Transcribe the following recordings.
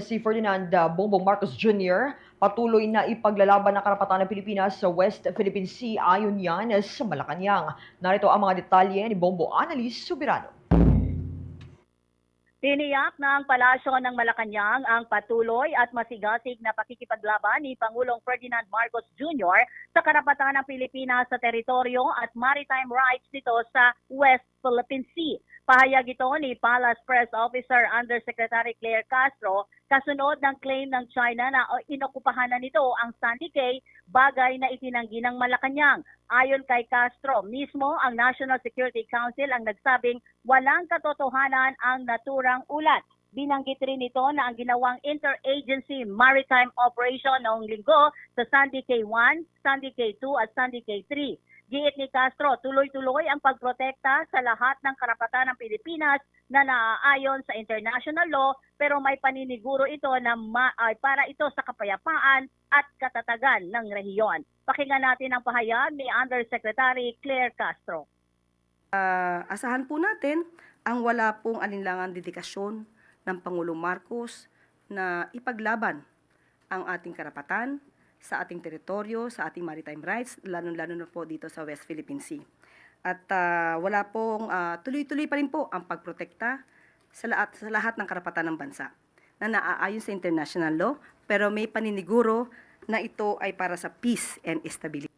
si Ferdinand uh, Bongbong Marcos Jr. patuloy na ipaglalaban ng karapatan ng Pilipinas sa West Philippine Sea ayon yan sa Malacanang. Narito ang mga detalye ni Bombo Annalise Subirano. Tiniyak na ang palasyo ng Malacanang ang patuloy at masigasig na pakikipaglaban ni Pangulong Ferdinand Marcos Jr. sa karapatan ng Pilipinas sa teritoryo at maritime rights nito sa West Philippine Sea. Pahayag ito ni Palace Press Officer Undersecretary Claire Castro kasunod ng claim ng China na uh, inokupahan na nito ang Sandy Cay, bagay na itinanggi ng Malacanang. Ayon kay Castro, mismo ang National Security Council ang nagsabing walang katotohanan ang naturang ulat. Binanggit rin ito na ang ginawang interagency maritime operation noong linggo sa Sandy K1, Sandy K2 at Sandy K3. Giit ni Castro, tuloy-tuloy ang pagprotekta sa lahat ng karapatan ng Pilipinas na naaayon sa international law pero may paniniguro ito na ma- ay para ito sa kapayapaan at katatagan ng rehiyon. Pakinggan natin ang pahayag ni Undersecretary Claire Castro. Ah, asahan po natin ang wala pong alinlangan dedikasyon ng Pangulong Marcos na ipaglaban ang ating karapatan sa ating teritoryo, sa ating maritime rights, lalo-lalo na po dito sa West Philippine Sea. At ah, wala pong ah, tuloy-tuloy pa rin po ang pagprotekta sa lahat, sa lahat ng karapatan ng bansa na naaayon sa international law pero may paniniguro na ito ay para sa peace and stability.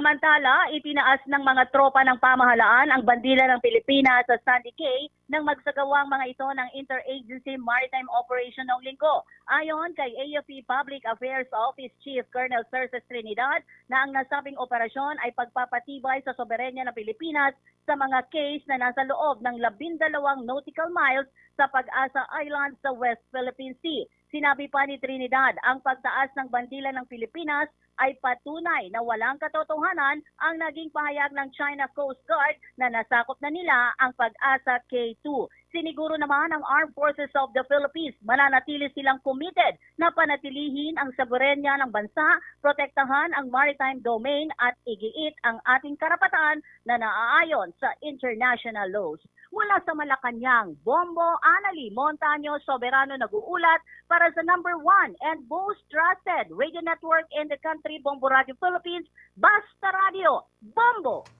Samantala, itinaas ng mga tropa ng pamahalaan ang bandila ng Pilipinas sa Sandy Cay nang magsagawang mga ito ng Interagency Maritime Operation noong linggo. Ayon kay AFP Public Affairs Office Chief Colonel Cerces Trinidad na ang nasabing operasyon ay pagpapatibay sa soberenya ng Pilipinas sa mga case na nasa loob ng labindalawang nautical miles sa Pag-asa Island sa West Philippine Sea. Sinabi pa ni Trinidad, ang pagtaas ng bandila ng Pilipinas ay patunay na walang katotohanan ang naging pahayag ng China Coast Guard na nasakop na nila ang pag-asa K2. Siniguro naman ng Armed Forces of the Philippines mananatili silang committed na panatilihin ang soberenya ng bansa, protektahan ang maritime domain at igiit ang ating karapatan na naaayon sa international laws. Mula sa Malacanang, Bombo Anali Montaño Soberano nag-uulat para sa number one and most trusted radio network in the country, Bombo Radio Philippines, Basta Radio, Bombo!